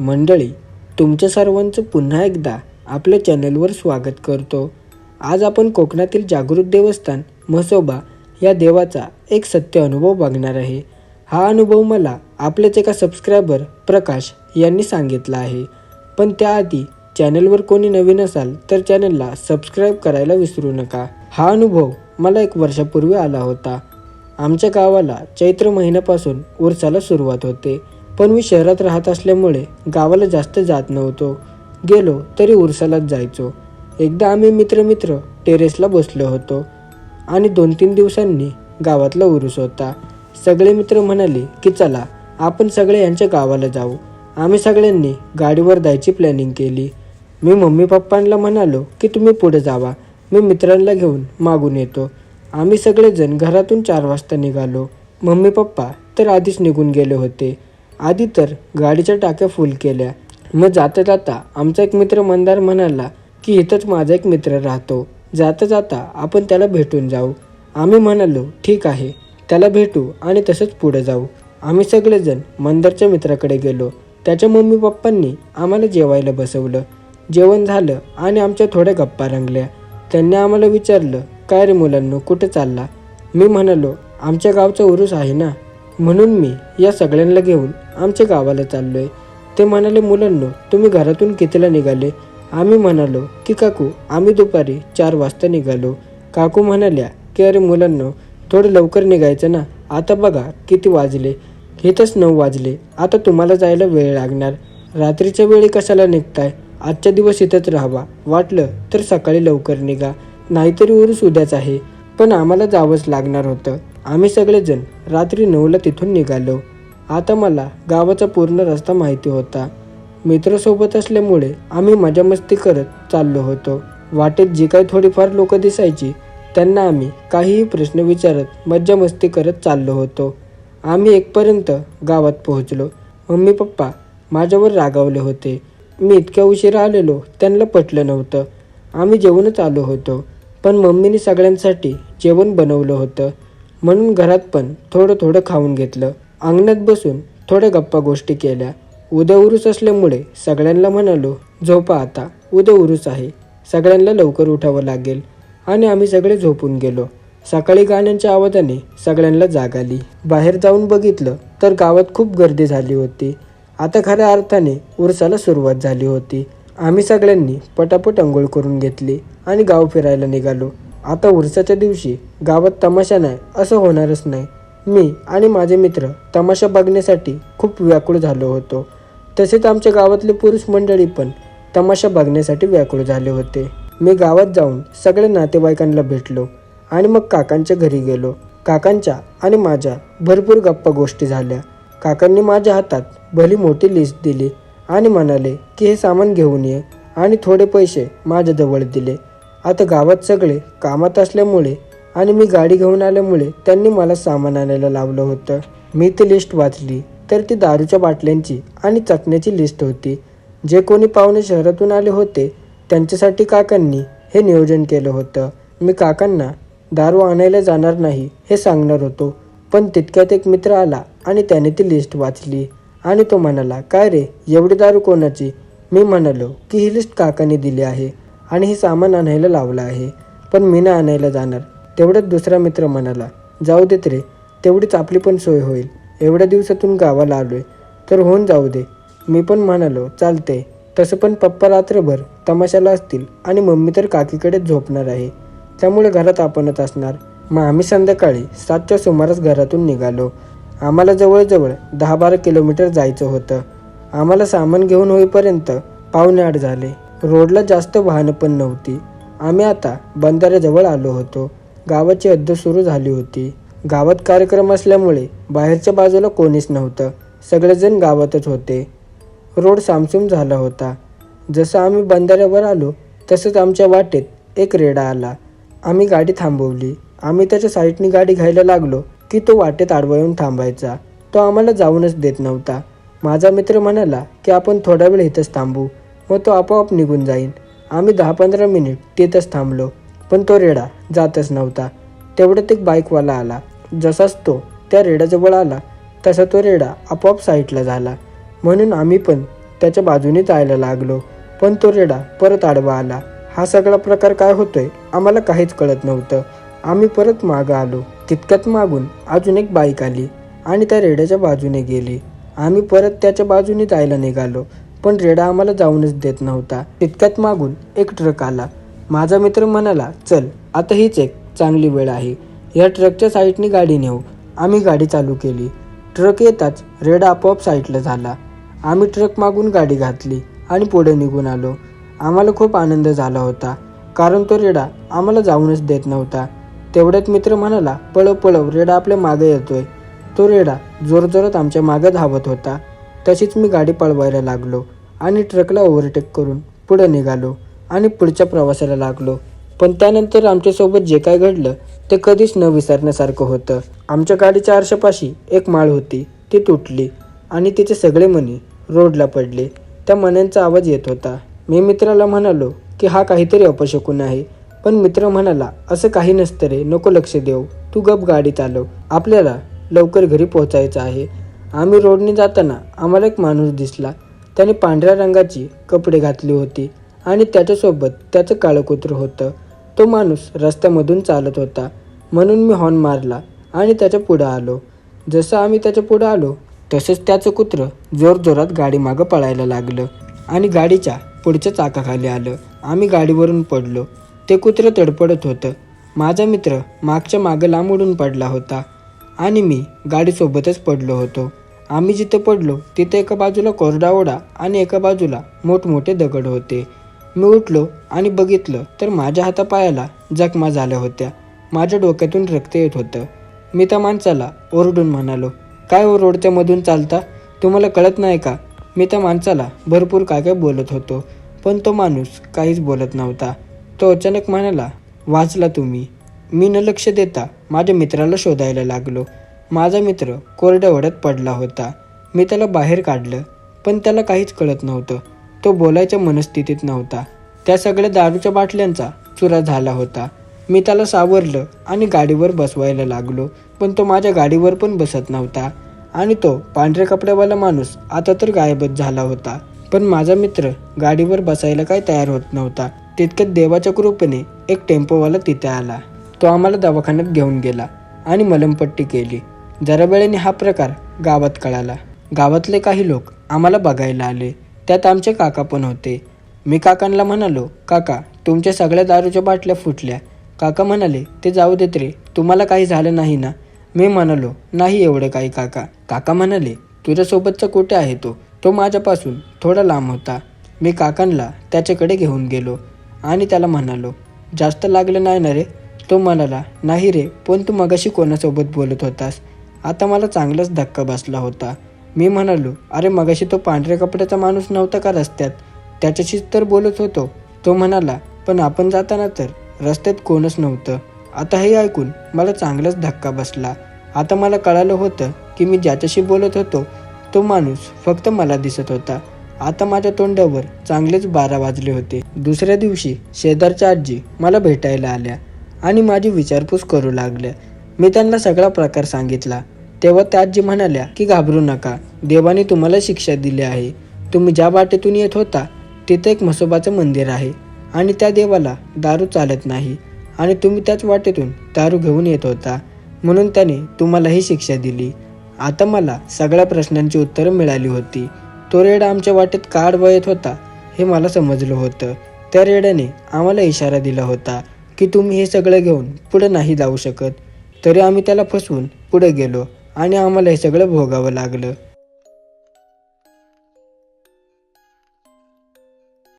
मंडळी तुमच्या सर्वांचं पुन्हा एकदा आपल्या चॅनलवर स्वागत करतो. आज आपण कोकणातील जागृत देवस्थान म्हसोबा या देवाचा एक सत्य अनुभव बघणार आहे. हा अनुभव मला आपल्याच एका सबस्क्रायबर प्रकाश यांनी सांगितला आहे. पण त्याआधी चॅनलवर कोणी नवीन असाल तर चॅनलला सबस्क्राईब करायला विसरू नका. हा अनुभव मला एक वर्षापूर्वी आला होता. आमच्या गावाला चैत्र महिन्यापासून उरसाला सुरुवात होते. पण मी शहरात राहत असल्यामुळे गावाला जास्त जात नव्हतो. गेलो तरी उरसालाच जायचो. एकदा आम्ही मित्र मित्र टेरेसला बसलो होतो आणि दोन तीन दिवसांनी गावातला उरूस होता. सगळे मित्र म्हणाले की चला आपण सगळे यांच्या गावाला जाऊ. आम्ही सगळ्यांनी गाडीवर जायची प्लॅनिंग केली. मी मम्मी पप्पांना म्हणालो की तुम्ही पुढे जावा. मी मित्रांना घेऊन मागून येतो. आम्ही सगळेजण घरातून चार वाजता निघालो. मम्मी पप्पा तर आधीच निघून गेले होते. आधी तर गाडीच्या टाक्या फुल केल्या. मग जाता जाता आमचा एक मित्र मंदार म्हणाला की इथंच माझा एक मित्र राहतो. जाता जाता आपण त्याला भेटून जाऊ. आम्ही म्हणालो ठीक आहे. त्याला भेटू आणि तसंच पुढे जाऊ. आम्ही सगळेजण मंदारच्या मित्राकडे गेलो. त्याच्या मम्मी पप्पांनी आम्हाला जेवायला बसवलं. जेवण झालं आणि आमच्या थोड्या गप्पा रंगल्या. त्यांनी आम्हाला विचारलं काय रे मुलांनो कुठे चालला? मी म्हणालो आमच्या गावचा उरूस आहे ना. म्हणून मी या सगळ्यांना घेऊन आमच्या गावाला चाललो आहे ते म्हणाले मुलांनो तुम्ही घरातून कितीला निघाले? आम्ही म्हणालो की काकू आम्ही दुपारी चार वाजता निघालो. काकू म्हणाल्या की अरे मुलांनो थोडं लवकर निघायचं ना? आता बघा किती वाजले. इथंच नऊ वाजले. आता तुम्हाला जायला वेळ लागणार. रात्रीच्या वेळी कशाला निघताय? आजच्या दिवस इथंच राहावा. वाटलं तर सकाळी लवकर निघा. नाहीतरी उरूस उद्याच आहे. पण आम्हाला जावंच लागणार होतं. आम्ही सगळेजण रात्री नऊला तिथून निघालो. आता मला गावाचा पूर्ण रस्ता माहिती होता. मित्रसोबत असल्यामुळे आम्ही मजा मस्ती करत चाललो होतो. वाटेत जी काही थोडीफार लोक दिसायची त्यांना आम्ही काहीही प्रश्न विचारत मज्जा मस्ती करत चाललो होतो. आम्ही एकपर्यंत गावात पोहोचलो. मम्मी पप्पा माझ्यावर रागावले होते. मी इतक्या उशिरा आलेलो त्यांना पटलं नव्हतं. आम्ही जेवणच आलो होतो. पण मम्मीने सगळ्यांसाठी जेवण बनवलं होतं. म्हणून घरात पण थोडं थोडं खाऊन घेतलं. अंगणात बसून थोड्या गप्पा गोष्टी केल्या. उद्या उरूस असल्यामुळे सगळ्यांना म्हणालो झोपा आता. उद्या उरूस आहे. सगळ्यांना लवकर उठावं लागेल. आणि आम्ही सगळे झोपून गेलो. सकाळी गाण्यांच्या आवाजाने सगळ्यांना जाग आली. बाहेर जाऊन बघितलं तर गावात खूप गर्दी झाली होती. आता खऱ्या अर्थाने उरसाला सुरुवात झाली होती. आम्ही सगळ्यांनी पटापट अंघोळ करून घेतली आणि गाव फिरायला निघालो. आता उरसाच्या दिवशी गावात तमाशा नाही असं होणारच नाही. मी आणि माझे मित्र तमाशा बघण्यासाठी खूप व्याकुळ झालो होतो. तसेच आमच्या गावातले पुरुष मंडळी पण तमाशा बघण्यासाठी व्याकुळ झाले होते. मी गावात जाऊन सगळ्या नातेवाईकांना भेटलो आणि मग काकांच्या घरी गेलो. काकांच्या आणि माझ्या भरपूर गप्पा गोष्टी झाल्या. काकांनी माझ्या हातात भली मोठी लिस्ट दिली आणि म्हणाले की हे सामान घेऊन ये आणि थोडे पैसे माझ्याजवळ दिले. आता गावात सगळे कामात असल्यामुळे आणि मी गाडी घेऊन आल्यामुळे त्यांनी मला सामान आणायला लावलं होतं. मी ती लिस्ट वाचली तर ती दारूच्या बाटल्यांची आणि चकण्याची लिस्ट होती. जे कोणी पाहुणे शहरातून आले होते त्यांच्यासाठी काकांनी हे नियोजन केलं होतं. मी काकांना दारू आणायला जाणार नाही हे सांगणार होतो. पण तितक्यात एक मित्र आला आणि त्याने ती लिस्ट वाचली. आणि तो म्हणाला काय रे एवढी दारू कोणाची? मी म्हणालो की ही लिस्ट काकाने दिली आहे. आणि हे सामान आणायला लावलं आहे. पण मी ना आणायला जाणार. तेवढ्यात दुसरा मित्र म्हणाला जाऊ देत रे तेवढीच आपली पण सोय होईल. एवढ्या दिवसातून गावाला आलोय. तर होऊन जाऊ दे. मी पण म्हणालो चालते. तसं पण पप्पा रात्रभर तमाशाला असतील आणि मम्मी तर काकीकडेच झोपणार आहे. त्यामुळे घरात आपणच असणार. मग आम्ही संध्याकाळी सातच्या सुमारास घरातून निघालो. आम्हाला जवळजवळ दहा बारा किलोमीटर जायचं होतं. आम्हाला सामान घेऊन होईपर्यंत पावणे आठ झाले. रोडला जास्त वाहनं पण नव्हती. आम्ही आता बंधाऱ्याजवळ आलो होतो. गावाची हद्द सुरू झाली होती. गावात कार्यक्रम असल्यामुळे बाहेरच्या बाजूला कोणीच नव्हतं. सगळेजण गावातच होते. रोड सामसूम झाला होता. जसं आम्ही बंधाऱ्यावर आलो तसंच आमच्या वाटेत एक रेडा आला. आम्ही गाडी थांबवली. आम्ही त्याच्या साईडनी गाडी घ्यायला लागलो की तो वाटेत आडवा येऊन थांबायचा. तो आम्हाला जाऊनच देत नव्हता. माझा मित्र म्हणाला की आपण थोडा वेळ इथंच थांबू. मग तो आपोआप निघून जाईन. आम्ही दहा पंधरा मिनिट तिथंच थांबलो पण तो रेडा जातच नव्हता. तेवढ्यात एक बाईकवाला आला. जसाच तो त्या रेड्याजवळ आला तसा तो रेडा आपोआप साईडला झाला. म्हणून आम्ही पण त्याच्या बाजूने जायला लागलो. पण तो रेडा परत आडवा आला. हा सगळा प्रकार काय होतोय आम्हाला काहीच कळत नव्हतं. आम्ही परत मागं आलो. तितक्यात मागून अजून एक बाईक आली आणि त्या रेड्याच्या बाजूने गेली. आम्ही परत त्याच्या बाजूने जायला निघालो. पण रेडा आम्हाला जाऊनच देत नव्हता. तितक्यात मागून एक ट्रक आला. माझा मित्र म्हणाला चल आता हीच एक चांगली वेळ आहे. या ट्रकच्या साईडनी गाडी नेऊ. आम्ही गाडी चालू केली. ट्रक येताच रेडा आपोआप साईडला झाला. आम्ही ट्रक मागून गाडी घातली आणि पुढे निघून आलो. आम्हाला खूप आनंद झाला होता कारण तो रेडा आम्हाला जाऊनच देत नव्हता. तेवढ्यात मित्र म्हणाला पळव पळव रेडा आपल्या मागे येतोय. तो रेडा जोरजोरात आमच्या मागे धावत होता. तशीच मी गाडी पळवायला लागलो आणि ट्रकला ओव्हरटेक करून पुढं निघालो आणि पुढच्या प्रवासाला लागलो. पण त्यानंतर आमच्यासोबत जे काय घडलं ते कधीच न विसरण्यासारखं होतं. आमच्या गाडीच्या आरशापाशी एक माळ होती. ती तुटली आणि तिचे सगळे मणी रोडला पडले. त्या मण्यांचा आवाज येत होता. मी मित्राला म्हणालो की हा काहीतरी अपशकून आहे. पण मित्र म्हणाला असं काही नसतं रे नको लक्ष देऊ. तू गप गाडी चालव आपल्याला लवकर घरी पोहोचायचं आहे. आम्ही रोडने जाताना आम्हाला एक माणूस दिसला. त्याने पांढऱ्या रंगाची कपडे घातली होती आणि त्याच्यासोबत त्याचं काळं कुत्रं होतं. तो माणूस रस्त्यामधून चालत होता. म्हणून मी हॉर्न मारला आणि त्याच्या पुढं आलो. जसं आम्ही त्याच्या पुढं आलो तसंच त्याचं कुत्रं जोरजोरात गाडी मागं पळायला लागलं आणि गाडीच्या पुढच्या चाकाखाली आलं. आम्ही गाडीवरून पडलो. ते कुत्रं तडपडत होतं. माझा मित्र मागच्या मागं लांब उडून पडला होता आणि मी गाडीसोबतच पडलो होतो. आम्ही जिथे पडलो तिथे एका बाजूला कोरडा ओढा आणि एका बाजूला मोठमोठे दगड होते. मी उठलो आणि बघितलं तर माझ्या हातापायाला जखमा झाल्या होत्या. माझ्या डोक्यातून रक्त येत होतं. मी त्या माणसाला ओरडून म्हणालो काय हो ओरडत्यामधून चालता? तुम्हाला कळत नाही का? मी त्या माणसाला भरपूर काय काय बोलत होतो पण तो माणूस काहीच बोलत नव्हता. तो अचानक म्हणाला वाचला तुम्ही. मी न लक्ष देता माझ्या मित्राला शोधायला लागलो. माझा मित्र कोरड्या ओढ्यात पडला होता. मी त्याला बाहेर काढलं पण त्याला काहीच कळत नव्हतं. तो बोलायच्या मनस्थितीत नव्हता. त्या सगळ्या दारूच्या बाटल्यांचा चुरा झाला होता. मी त्याला सावरलं आणि गाडीवर बसवायला लागलो पण तो माझ्या गाडीवर पण बसत नव्हता. आणि तो पांढऱ्या कपड्यावाला माणूस आता तर गायबच झाला होता. पण माझा मित्र गाडीवर बसायला काय तयार होत नव्हता. तितक्यात देवाच्या कृपेने एक टेम्पोवाला तिथे आला. तो आम्हाला दवाखान्यात घेऊन गेला आणि मलमपट्टी केली. जरा वेळेने हा प्रकार गावात कळाला. गावातले काही लोक आम्हाला बघायला आले. त्यात आमचे काका पण होते. मी काकांना म्हणालो काका तुमच्या सगळ्या दारूच्या बाटल्या फुटल्या. काका म्हणाले ते जाऊ देत रे तुम्हाला काही झालं नाही ना? मी म्हणालो नाही एवढं काही काका. काका म्हणाले तुझ्यासोबतचा कुठे आहे तो? तो माझ्यापासून थोडा लांब होता. मी काकांना त्याच्याकडे घेऊन गेलो आणि त्याला म्हणालो जास्त लागलं नाही ना रे? तो म्हणाला नाही रे पण तू मगाशी कोणासोबत बोलत होतास? आता मला चांगलाच धक्का बसला होता. मी म्हणालो अरे मगाशी तो पांढऱ्या कपड्याचा माणूस नव्हता का रस्त्यात? त्याच्याशीच तर बोलत होतो. तो म्हणाला पण आपण जाताना तर रस्त्यात कोणच नव्हतं. आता हे ऐकून मला चांगलाच धक्का बसला. आता मला कळालं होतं की मी ज्याच्याशी बोलत होतो तो माणूस फक्त मला दिसत होता. आता माझ्या तोंडावर चांगलेच बारा वाजले होते. दुसऱ्या दिवशी शेजारच्या आजी मला भेटायला आल्या आणि माझी विचारपूस करू लागल्या. मी त्यांना सगळा प्रकार सांगितला. तेव्हा त्या आजी म्हणाल्या की घाबरू नका. देवाने तुम्हाला शिक्षा दिली आहे. तुम्ही ज्या वाटेतून येत होता तिथे एक म्हसोबाचं मंदिर आहे. आणि त्या देवाला दारू चालत नाही. आणि तुम्ही त्याच वाटेतून दारू घेऊन येत होता. म्हणून त्याने तुम्हाला ही शिक्षा दिली. आता मला सगळ्या प्रश्नांची उत्तरं मिळाली होती. तो रेडा आमच्या वाटेत काढ वयत होता हे मला समजलं होतं. त्या रेड्याने आम्हाला इशारा दिला होता की तुम्ही हे सगळं घेऊन पुढे नाही जाऊ शकत. तरी आम्ही त्याला फसवून पुढे गेलो. आणि आम्हाला हे सगळं भोगावं लागलं.